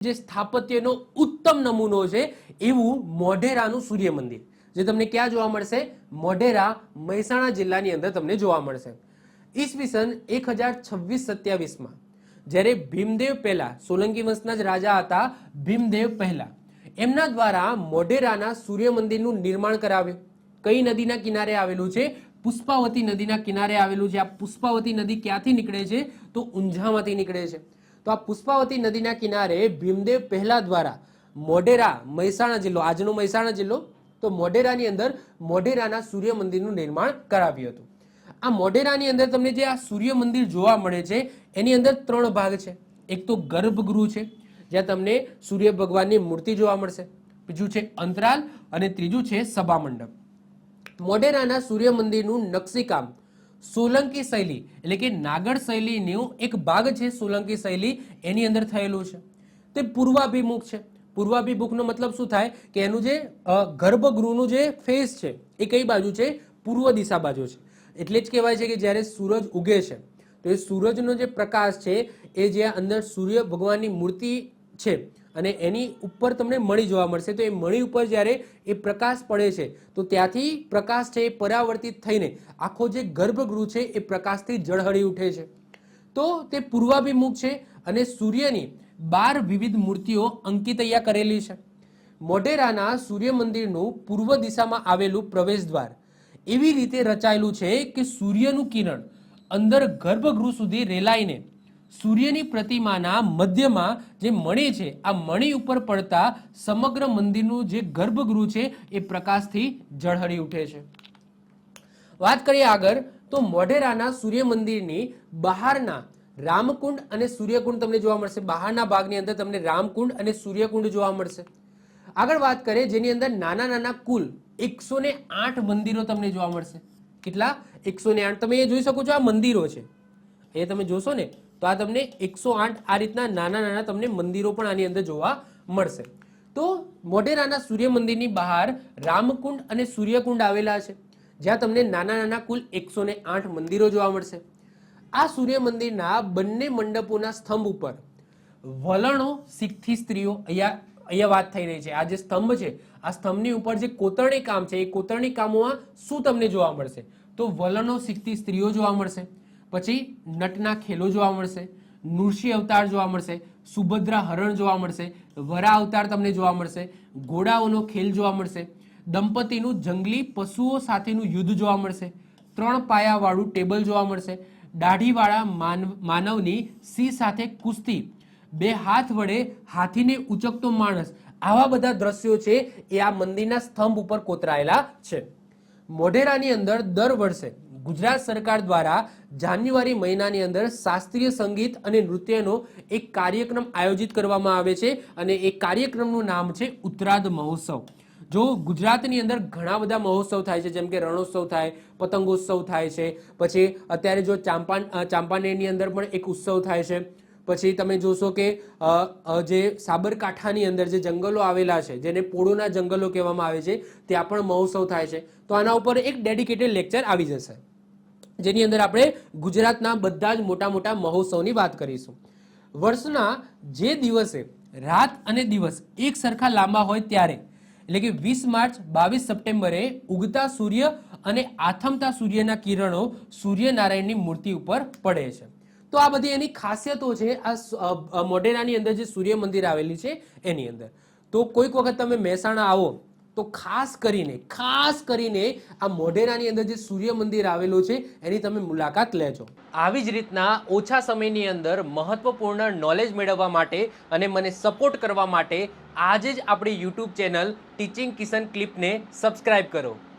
જે સ્થાપત્યનો ઉત્તમ નમૂનો છે એવું મોઢેરાનું સૂર્ય મંદિર જે તમને ક્યાં જોવા મળશે? મોઢેરા મહેસાણા જિલ્લાની અંદર તમને જોવા મળશે. ઈસવીસન એક હજાર છવ્વીસ સત્યાવીસમાં જ્યારે ભીમદેવ પહેલા, સોલંકી વંશના જ રાજા હતા ભીમદેવ પહેલા, એમના દ્વારા મોઢેરાના સૂર્ય મંદિરનું નિર્માણ કરાવ્યું. કઈ નદીના કિનારે આવેલું છે? પુષ્પાવતી નદીના કિનારે આવેલું છે. આ પુષ્પાવતી નદી ક્યાંથી નીકળે છે? તો ઊંઝામાંથી નીકળે છે. તો આ પુષ્પાવતી નદીના કિનારે ભીમદેવ પહેલા દ્વારા મોઢેરા મહેસાણા જિલ્લો, આજનો મહેસાણા જિલ્લો, તો મોઢેરાની અંદર મોઢેરાના સૂર્ય મંદિરનું નિર્માણ કરાવ્યું હતું. આ મોઢેરાની અંદર તમને જે આ સૂર્ય મંદિર જોવા મળે છે, એની અંદર ત્રણ ભાગ છે. એક તો ગર્ભગૃહ છે, જ્યાં તમને સૂર્ય ભગવાનની મૂર્તિ જોવા મળશે. બીજું છે અંતરાલ અને ત્રીજું છે સભા મંડપ. મોઢેરાના સૂર્ય મંદિરનું નકશીકામ સોલંકી શૈલી, એટલે કે નાગર શૈલીનું એક ભાગ છે સોલંકી શૈલી, એની અંદર થયેલું છે. તે પૂર્વાભિમુખ છે. પૂર્વાભિમુખનો મતલબ શું થાય? કે એનું જે ગર્ભગૃહનું જે ફેસ છે, એ કઈ બાજુ છે? પૂર્વ દિશા બાજુ છે. એટલે જ કહેવાય છે કે જ્યારે સૂરજ ઉગે છે, તો એ સૂરજનો જે પ્રકાશ છે, એ જે અંદર સૂર્ય ભગવાનની મૂર્તિ છે. અને એની ઉપર તમને મણી જોવા મળશે. તો એ મણી ઉપર જ્યારે એ પ્રકાશ પડે છે, તો ત્યાંથી પ્રકાશ છે એ પરાવર્તિત થઈને આખો જે ગર્ભગૃહ છે એ પ્રકાશથી જળહળી ઉઠે છે. તો તે પૂર્વાભિમુખ છે અને સૂર્યની બાર વિવિધ મૂર્તિઓ અંકિત અહીંયા કરેલી છે. મોઢેરાના સૂર્ય મંદિરનું પૂર્વ દિશામાં આવેલું પ્રવેશ દ્વાર એવી રીતે રચાયેલું છે કે સૂર્યનું કિરણ અંદર ગર્ભગૃહ સુધી રેલાઈને સૂર્યની પ્રતિમાના મધ્યમાં જે મણી છે, આ મણી ઉપર પડતા સમગ્ર મંદિરનું જે ગર્ભગૃહ છે, એ પ્રકાશથી ઝળહળી ઉઠે છે. વાત કરીએ આગળ, તો મોઢેરાના સૂર્ય મંદિરની બહારના રામકુંડ અને સૂર્યકુંડ તમને જોવા મળશે. બહારના ભાગની અંદર તમને રામકુંડ અને સૂર્યકુંડ જોવા મળશે. આગળ વાત કરીએ, જેની અંદર નાના નાના કુલ એકસો આઠ મંદિરો તમને જોવા મળશે. કેટલા? એકસો આઠ. તમે એ જોઈ શકો છો આ મંદિરો છે. એ તમે જોશો ને તો આ તમને એકસો આઠ આ રીતના નાના નાના તમને મંદિરો પણ આની અંદર જોવા મળશે. તો મોઢેરાના સૂર્ય મંદિરની બહાર રામકુંડ અને સૂર્યકુંડ આવેલા છે. જ્યાં તમને નાના નાના કુલ એકસો આઠ મંદિરો જોવા મળશે. આ સૂર્ય મંદિરના બંને મંડપોના સ્તંભ ઉપર વલણો શીખથી સ્ત્રીઓ અહીંયા અહીંયા વાત થઈ રહી છે. આ જે સ્તંભ છે, આ સ્તંભની ઉપર જે કોતરણી કામ છે, એ કોતરણી કામોમાં શું તમને જોવા મળશે? તો વલણો શીખતી સ્ત્રીઓ જોવા મળશે. પછી નટના ખેલો જોવા મળશે, નૃષિ અવતાર જોવા મળશે, સુભદ્રા હરણ જોવા મળશે, વરા અવતાર તમને જોવા મળશે, ઘોડાઓનો ખેલ જોવા મળશે, દંપતીનું જંગલી પશુઓ સાથેનું યુદ્ધ જોવા મળશે, ત્રણ પાયાવાળું ટેબલ જોવા મળશે, દાઢીવાળા માનવ માનવની સિંહ સાથે કુસ્તી, બે હાથ વડે હાથીને ઉચકતો માણસ, આવા બધા દ્રશ્યો છે એ આ મંદિરના સ્તંભ ઉપર કોતરાયેલા છે. મોઢેરાની અંદર દર વર્ષે ગુજરાત સરકાર દ્વારા જાન્યુઆરી મહિનાની અંદર શાસ્ત્રીય સંગીત અને નૃત્યનો એક કાર્યક્રમ આયોજિત કરવામાં આવે છે અને એ કાર્યક્રમનું નામ છે ઉત્તરાધ મહોત્સવ. જો ગુજરાતની અંદર ઘણા બધા મહોત્સવ થાય છે, જેમ કે રણોત્સવ થાય, પતંગોત્સવ થાય છે, પછી અત્યારે જો ચાંપાન ચાંપાનેરની અંદર પણ એક ઉત્સવ થાય છે, પછી તમે જોશો કે જે સાબરકાંઠાની અંદર જે જંગલો આવેલા છે, જેને પોળોના જંગલો કહેવામાં આવે છે, ત્યાં પણ મહોત્સવ થાય છે. તો આના ઉપર એક ડેડિકેટેડ લેક્ચર આવી જશે. જેની અંદર આપણે ગુજરાતના બધા જ મોટા મોટા મહોત્સવની વાત કરીશું. વર્ષના જે દિવસે, રાત અને દિવસ એક સરખા લાંબા હોય ત્યારે, એટલે કે વીસ માર્ચ બાવીસ સપ્ટેમ્બરે ઉગતા સૂર્ય અને આથમતા સૂર્યના કિરણો સૂર્યનારાયણની મૂર્તિ ઉપર પડે છે. તો આ બધી એની ખાસિયતો છે, આ મોઢેરાની અંદર જે સૂર્ય મંદિર આવેલી છે, એની અંદર. તો કોઈક વખત તમે મહેસાણા આવો તો ખાસ કરીને ખાસ કરીને આ મોઢેરાની અંદર જે સૂર્ય મંદિર આવેલું છે, એની તમે મુલાકાત લેજો. આવી જ રીતના ઓછા સમયની અંદર મહત્વપૂર્ણ નોલેજ મેળવવા માટે અને મને સપોર્ટ કરવા માટે આજે જ આપણી યુટ્યુબ ચેનલ ટીચિંગ કિશન ક્લિપને સબસ્ક્રાઇબ કરો.